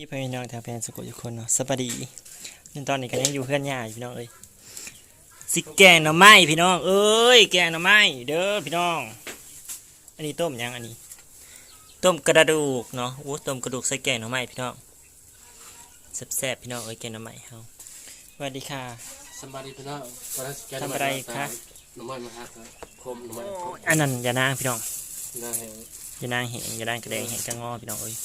พี่พี่น้องแถวแฟนสกุลทุกคนเนาะสวัสดีนี่ตอนนี้ก็ยังอยู่เพื่อนย่าอยู่พี่น้องเอ้ยสิแกงหน่อไม้พี่น้อง เอ้ยแกงหน่อไม้เด้อพี่น้อง อันนี้ต้มยังอันนี้ ต้มกระดูกเนาะโอ้ต้มกระดูกใส่แกงหน่อไม้พี่น้องแซ่บๆพี่น้องเอ้ยแกงหน่อไม้เฮาสวัสดีค่ะสบายดีพี่น้องตอนนั้นแกทำอะไรคะหน่อไม้มาฮักครับคมหน่อไม้คมอันนั้นอย่านางพี่น้องน่าแหงอย่านางเห็นอย่านางกระแดงเห็นกระงอพี่น้องเอ้ย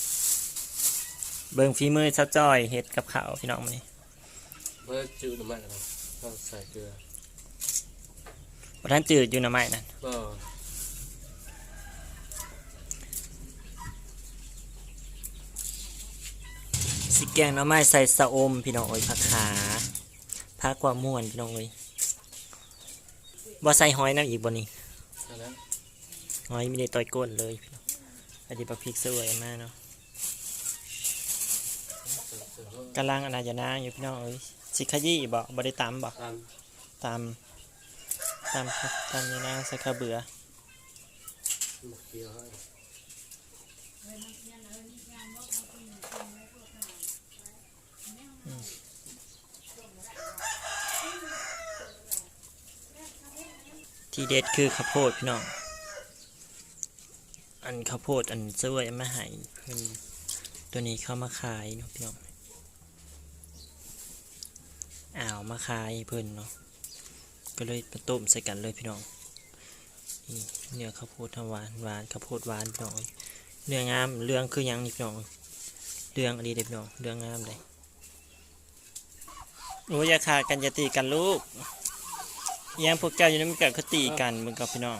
เบิ่งฝีมือซะจ้อยเฮ็ดกับข้าวพี่น้องมื้อนี้เมื่อจืดหน่อไม้กันนะต้องใส่เกลือบ่ทันจืดอยู่หน่อไม้นั่นก็สิแกงหน้ำไม้ใส่สะอมพี่น้องเอ้ยผักขาผักกว่าม่วนพี่น้องเอ้ยบ่ใส่หอยน้ำอีกบ่นี่ใช่แล้วหอยมีได้ต่อยก้นเลยพี่น้องอันนี้ปลาพริกสวยมากเนาะ กำลังอนนาจนาอยู่พี่น้องเอ้ยสิขยี้บ่บ่ได้ตำบ่ตามตำตำตำยานางใส่ข้าวเบื่อมะเขือให้ที่เด็ดคือข้าวโพดพี่น้อง อันข้าวโพดอันสวยมาให้เพิ่นตัวนี้เข้ามาขายเนาะพี่น้องอ้าว มาขายเพิ่นเนาะก็เลยมาต้มใส่กันเลยพี่น้องนี่เนื้อข้าวโพดหวานหวานข้าวโพดหวานพี่น้องเนื้องามเรื่องคือยังนี่พี่น้องเรื่องอะไรเด็พี่น้องเรื่องงามเลยโอ้ยอย่าขาดกันอย่าตีกันลูกยังพวกเจ้าอยู่นั่นมันก็ตีกันมึงกับพี่น้อง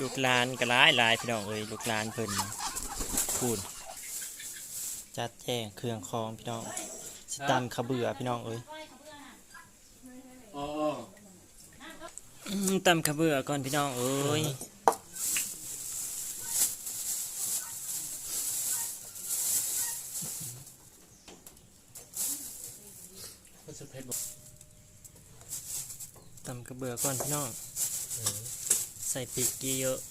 ลูกลานก็หลายหลายพี่น้องเอ้ยลูกลานเพิ่นพูด จัดแจงเครื่องคองพี่น้องสิตำขาวเบื่อพี่น้องเอ้ยอ๋อตำขาวเบื่อก่อนพี่น้องเอ้ยมันจะเผ็ดบ่ตำขาวเบือก่อนพี่น้อง ใส่พริกเยอะๆ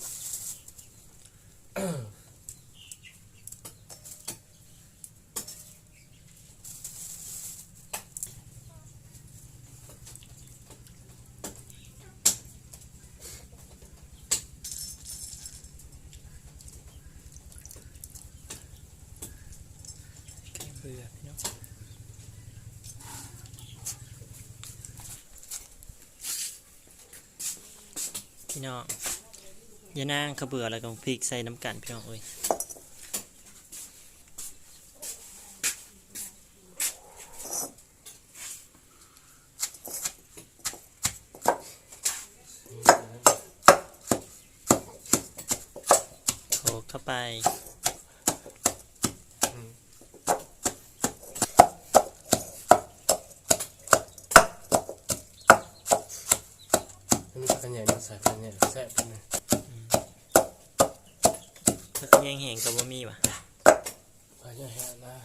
ขาวเบื่อพี่น้อง พี่น้องอย่านางขบเบื่ออะไรกับพริกใส่น้ำกันพี่น้องเอ้ย โขลกเข้าไป มันมีผักกระเหนี่ยมาใส่ผักกระเหนี่ยแซ่บไปเลยถ้าแยงแหงกับว่ามีวะผักกระเหนี่ยนะ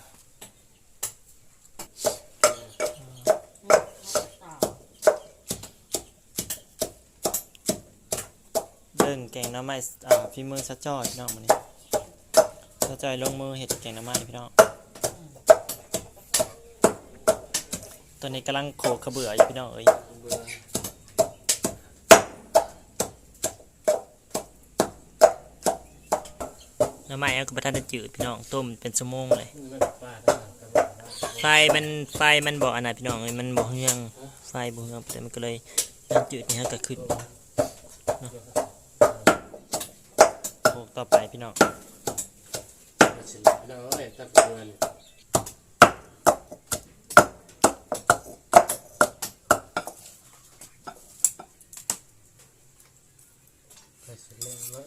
เบิ่งแกงหน้ำไม้อ่าพี่มือซะจอยพี่น้องมันนี้ซะจอยลงมือเห็ดแกงหน้ำไม้พี่น้องตอนนี้กำลังโขกขาวเบื่ออยู่พี่น้องเอ้ยเบื่อ น้ำไม้เอากระทะจะจืดพี่น้องต้มเป็นสมงเลยนี่มันปลาทั้งเลยไฟมันไฟมันบอกอันไหนพี่น้องเอ้ยมันบอกเฮืองไฟบอกเฮืองแต่มันก็เลยน้ำจืดนี่ฮะก็ขึ้นนะโขกต่อไปพี่น้อง มาชิมพี่น้องเอ้ยตักเกลือนี่ไปเสร็จแล้วเนอะ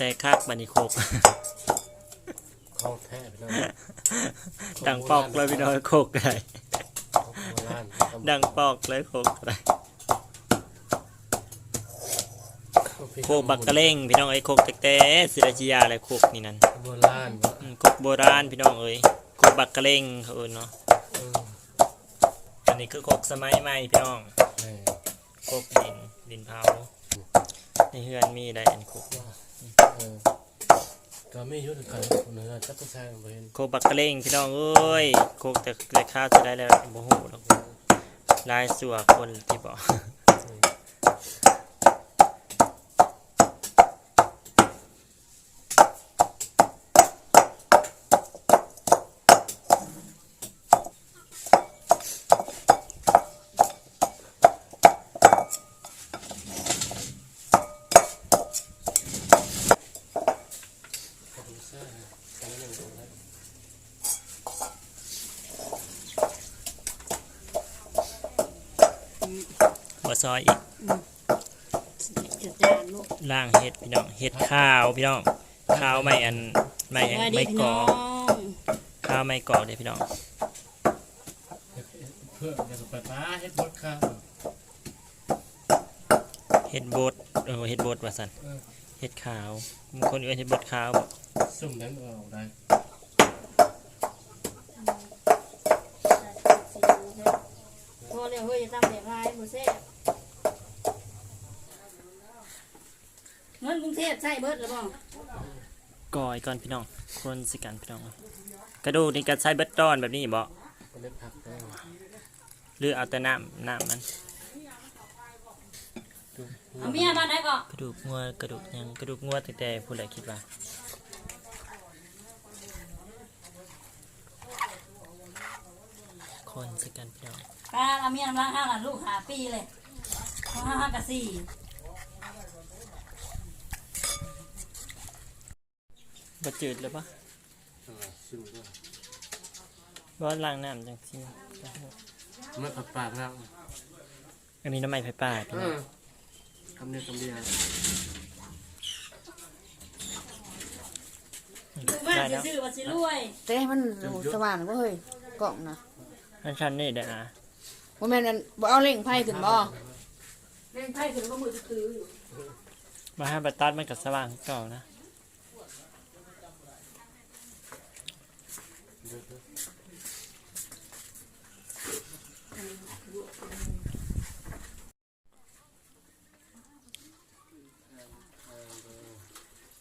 ใส่คักบันนี้โคกของแท้พี่น้องดังปอกเลยพี่น้องโคกได้ของโบราณดังปอกเลยโคกได้โคกบักกะเล่งพี่น้องเอ้ยโคกแต้ๆศิราชิยาอะไรโคกนี่นั่นโบราณอืมโคกโบราณพี่น้องเอ้ยโคกบักกะเล่งเขาเอิ้นเนาะเอออันนี้คือโคกสมัยใหม่พี่น้องแม่โคกดินดินเผา ในเฮือนมีได้อันโคกเออก็ไม่ยุ่งกันคนนึงจับตัวแซงไปเห็นโคกบักกะเล่งพี่น้องเอ้ยโคกแต่แต่ข้าวจะได้แล้วบ่ฮู้หรอกลายสัวคนที่บอก จับตัวแซงกันนั่งตรงนั้น หัวซอยอีก จุดจาน ลูกล่างเห็ดพี่น้องเห็ดข้าวพี่น้องข้าวไม่อันไม่อันไม่กรอกข้าวไม่กรอกเด้พี่น้องเพื่อจะไปป้าเฮ็ดบดข้าวเห็ดบดเออเห็ดบดว่าซั่นเออเห็ดขาวบางคนเอิ้นเห็ดบดขาวบ่ซุ่มนั้นออกได้พอแล้วเฮ้ยจะตั้งแต่พายบ่แซ่บเงินกรุงเทพใช่เบิดหรือเปล่าก่อยก่อนพี่น้อง คนสิกันพี่น้อง กระดูกนี่ก็ใช้เบิดตอนแบบนี้บ่ก็เล็บผักได้หรือเอาแต่น้ำน้ำมัน เอาเมียมาได้ก่อนกระดูกงัวกระดูกหยังกระดูกงัวแต่แต่ผู้ใดคิดว่าคนสิกันพี่น้อง การเอาเมียมาห้าหลานลูกหาปีเลยห้าห้ากับสี่ บ่จืดเลยปะอ่าซุ่มด้วยบ่ล้างน้ำจังซี่มันผักปากแล้วอันนี้น้ำมันไผ่ป่าพี่เอน้องอคำเดียวคำเดียวดูมาได้แล้วซื่อๆว่าสิรวยแต่ให้มันสว่างบ่เฮ้ยกล่องนะอันชันนี่เด้อนะบ่แม่นอันบ่เอาเล่งไพ่ขึ้นบ่เล่นไพ่ถึงก็มือตื้ออยู่มาให้บัตตัดมันก็สว่างคือเก่านะ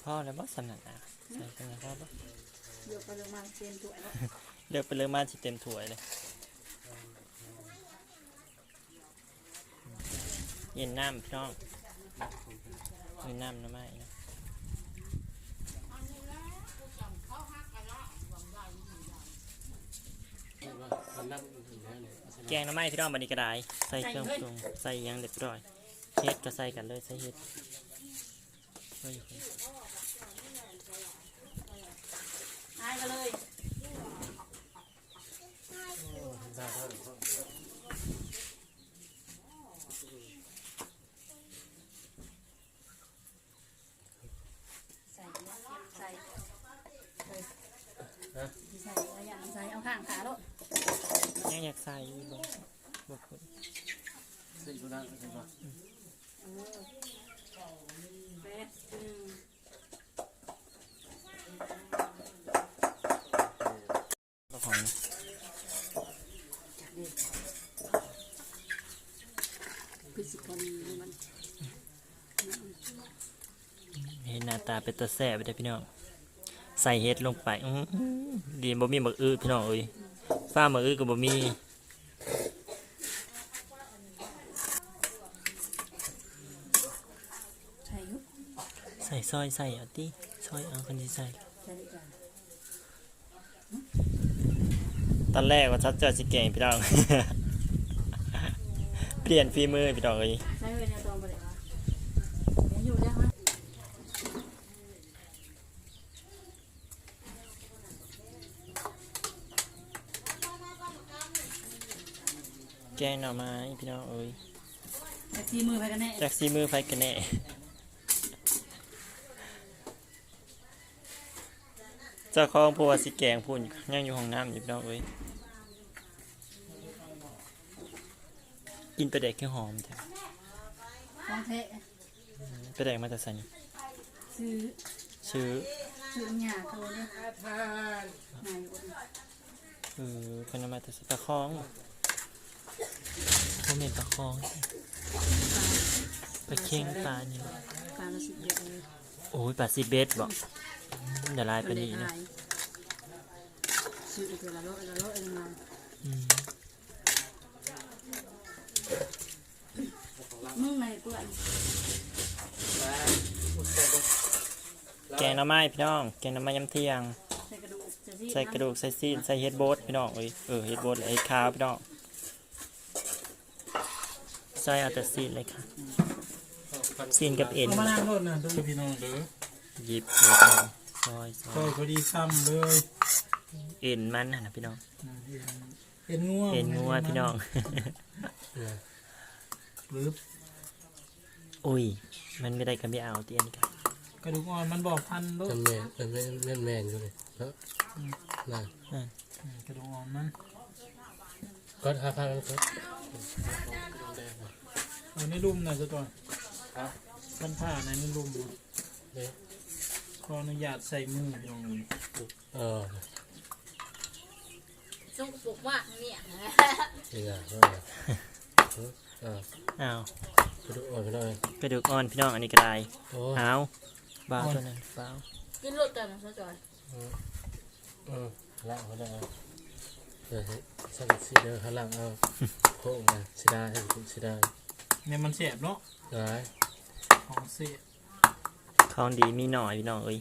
พ่อแล้วบ่สำนักอะใส่กันแล้วพ่อบ่เดี๋ยวไปลงมาเต็มถ้วยแล้วเลือกไปเลยมาสิเต็มถ้วยเลยเย็นน้ำพี่น้องเย็นน้ำน้ำไม้นะว่ามันนั่งอยู่แล้วเนี่ยแกงน้ำไม้พี่น้องบันนี้ก็ได้ใส่เครื่องปรุงใส่หยังเรียบร้อยเฮ็ดก็ใส่กันเลยใส่เฮ็ดเฮ้ยอายกันเลยใส่ใส่ใส่ใส่อะไรอย่างใส่เอาข้างขาลูกยังอยากใส่อยู่บ่บ่พูดสิ่งที่นั่งใช่ปะแป๊บอืม ก็ของ คือสิคนมัน เห็นหน้าตาเป็นตาแซ่บไปเด้อพี่น้อง ใส่เฮ็ดลงไปอื้อหือดีบ่มีหมึกอื้อพี่น้องเอ้ยฟ้าหมึกอื้อก็บ่มีใส่ยุบใส่ซอยใส่เอาติซอยเอาคนสิใส่ใส่ดีกว่าตอนแรกว่าชัดเจอสิเก่งพี่น้อง เปลี่ยนฝีมือพี่น้องเอ้ยใส่ไว้ในตองไปเลยวะเดี๋ยวอยู่ได้ไหม แกงหน่อไม้พี่น้องเอ้ยแต่ทีมือไปกันแน่จากซีมือไฟกันแน่เจ้าของผัวสิแกงพูนยังอยู่ห้องน้ำอยู่พี่น้องเอ้ยกินไปลาแดกแค่หอมจ้ะของเทะไปลาแดกมาแต่ใส่ซื้อชื่อซื้อหยาตัวเนี่ยทานหายอยู่เออเป็นเอามาแต่ปลาคอง ผมเห็นปลาคองปลาเค็งปลานี่บ่ปลาละสิบเยอะเลยโอ้ยปลาซีเบสบอกเดี๋ยวลายปลานี่นะซื้อไปตัวละโลละโลเองมาอืมมึงในเปื่อนแกงหน้ำไม้พี่น้อง แกงหน้ำไม้ยำเที่ยงใส่กระดูกจะซีใส่กระดูก ใส่ซีนใส่เฮดโบสพี่น้องเอ้ยเออเฮดโบสไอ้ขาวพี่น้อง ใส่เอาแต่ซีนเลยค่ะ ซีนกับเอ็น เอามานั่งรถนะเด้อพี่น้องเด้อหยิบเลยพี่น้องซอยซซออยยพอดีซ้ำเลยเอ็นมันน่ะนะพี่น้องอ่าเอ็นเอ็นงัวเอ็นงัวพี่น้อง หรืออุ้ย มันไม่ได้ก็ไม่เอาเตียนกันกระดูกอ่อนมันบอกพันโลมันแมนมันแมนแมนแมนอยู่เลยแล้วนั่นอืมกระดูกอ่อนมันก็ห้าพันก็เอาในรุ่มหน่อยซะก่อนมันผ่าในในรุ่มเนี่ยขออนุญาตใส่มือพี่น้องเลยเออซุกปุกว่าเนี่ยนี่ไงเอออ้าวกระดูกอ่อนไปหน่อยกระดูกอ่อนพี่น้องอันนี้ก็ได้โอ้เอาบ้าตัวนั้นเปล่ากินรถกันนะซะจอยเออล่างเขาได้ เดี๋ยวสั่งสีเดียวข้างล่างเอาโค้งมาสีดาให้สีดาเนี่ยมันเสียบเนาะได้ของเสียบของดีมีหน่อยพี่น้องเอ้ย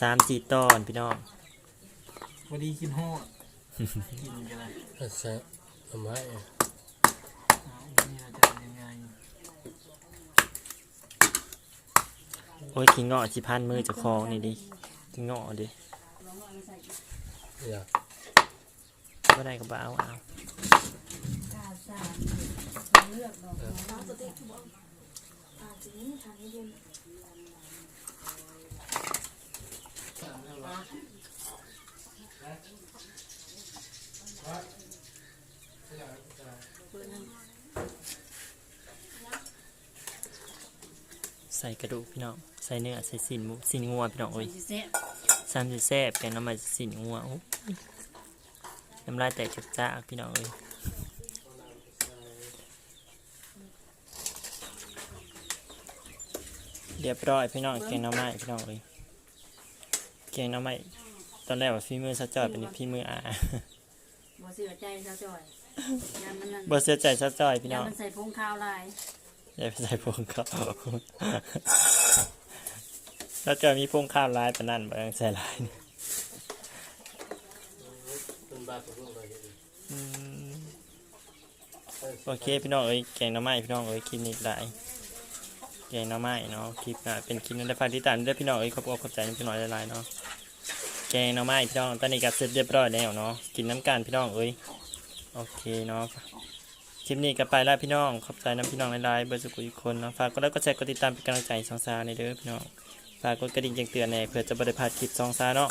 สามสี่ตอนพี่น้องพอดีกินฮอดกินกันเลยก็ใส่เอาไม้เอาอันนี่เราจะทำยังไงโอ้ยขี้เงาะสิพันมือเจะคลองนี่ดิขี้เงาะดิอยาก ก็ได้ก็บ้าเอาเอากาซาเลือกดอกน้องตัวเด็กบอกอาจจะนี่ทางนี้เดียวใส่กระดูกพี่น้องใส่เนื้อใส่สินหมูสินงัวพี่น้องเอ้ยสิเซ่สามสิแซ่บแกงน้ำมันสินงัวโอ้ย น้ำลายแตกจากจ้ากพี่น้องเอ้ยเรียบร้อยพี่น้องแกงหน้ำไม้พี่น้องเอ้ยแกงหน้ำไม้ตอนแรกว่าฝีมือสะจอยเป็นฝีมืออาบ่เสือใจซะจอยยามมันนั่นบ่เสียใจสะจอยพี่ยาน้มองมันใส่พงข้าวลายอย่าไปใส่พงข้าวสะจอยมีพงข้าวร้ายปานนั้นบ่ต้องใส่ร้ายนี่ เป็นบาตัวลูกเลยอืมโอเคพี่น้องเอ้ยแกงหน้ำไม้พี่น้องเอ้ยคลิปนี้ได้แกงหน้ำไม้เนาะคลิปน้าเป็นคลิปนั้นได้ฝากติดตามด้วยพี่น้องเอ้ยขอบคุณขอบใจพี่น้องหลายๆเนาะแกงหน้ำไม้พี่น้องตอนนี้ก็เสร็จเรียบร้อยแล้วเนาะกินน้ำกันพี่น้องเอ้ยโอเคเนาะคลิปนี้ก็ไปแล้วพี่น้องขอบใจน้ำพี่น้องหลายๆเบอร์สุกุอีกคนเนาะฝากกดไลค์กดแชร์กดติดตามเป็นกำลังใจให้สองซาในเด้อพี่น้องฝากกดกระดิ่งแจ้งเตือนแน่เพื่อจะบริพลาดคลิปสองซาเนาะ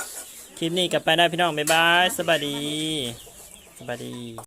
คลิปนี้กลับไปได้พี่น้องบ๊ายบายสวัสดีสวัสดี